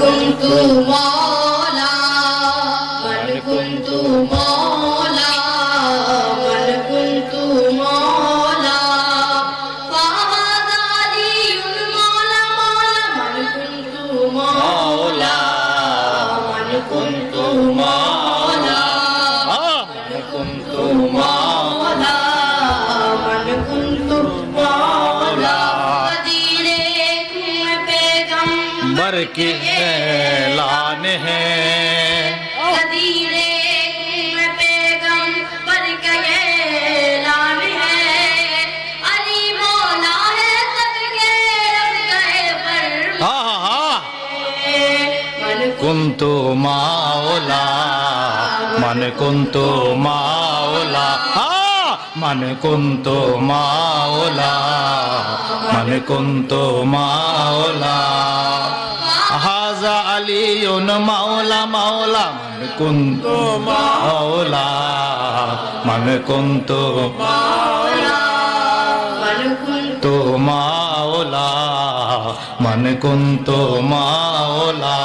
كنت बर की ऐलान है कदीरे पेगम पर के ऐलान है अली मौला है सबके रब আলিউন মাওলা মাওলা মান কুন্ত মাওলা মান কুন্ত মাওলা। তো মাওলা মান কুন্ত মাওলা।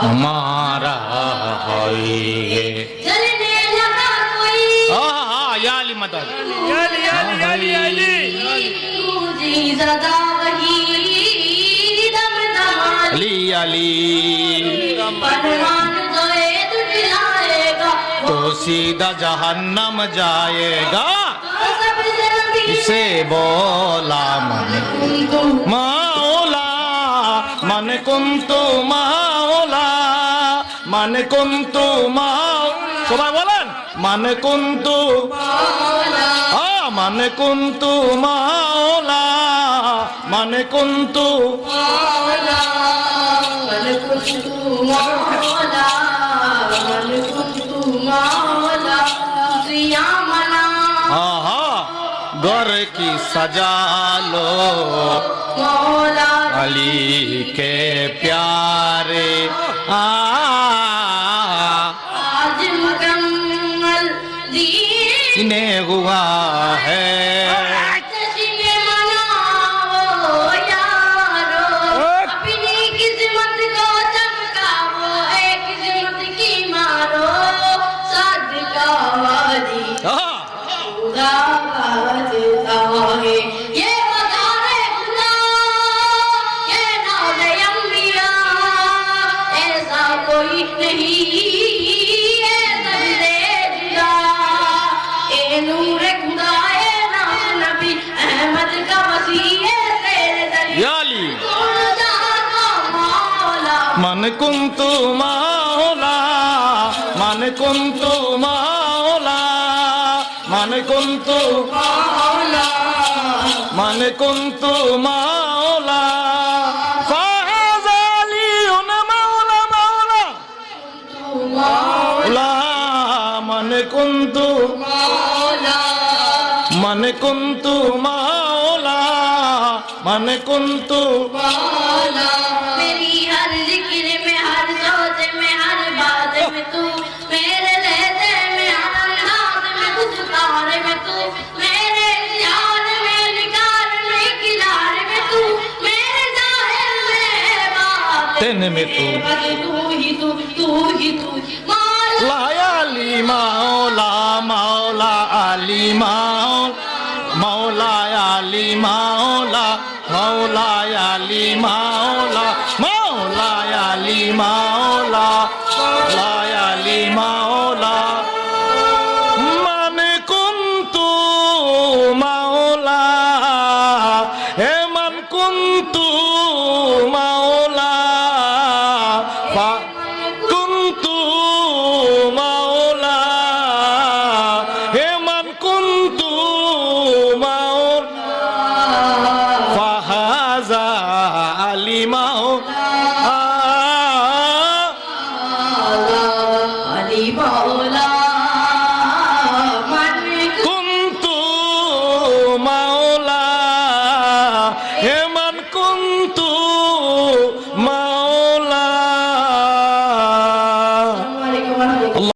हमारा है जलने लगा कोई। याली मदद याली याली हाँ, याली याली। वही ली याली तो सीधा जहन्नम जाएगा। इसे बोला मन। मौला मन कुम तू मन कुंतु माओ সবাই বলেন মানে কুন্তু আ মানে কুন্তু মাওলা মানে কুন্তু मौला मन कुंतु मौला मन कुंतु मौला सिया मना आहा घर की सजा लो मौला अली के प्यारे आ हुआ है। मन कुंतु माओला मन कुंतु माओला मन कुंतु मौला मन कुंतु माओला मन कुंतु माओला मन कुंतु मौला। मेरी हर ज़िक्र में हर सोच में हर बात में तू मेरे में हर अंदाज में गुफ्तार में तू मेरे ध्यान में निगार में किनार में तू मेरे ज़ाहिर में बात तेन में तू। तू ही तू तू ही तू। मौला। मौला अली मौला मौला अली मौला। আলী মাওলা মাওলা আলী মাওলা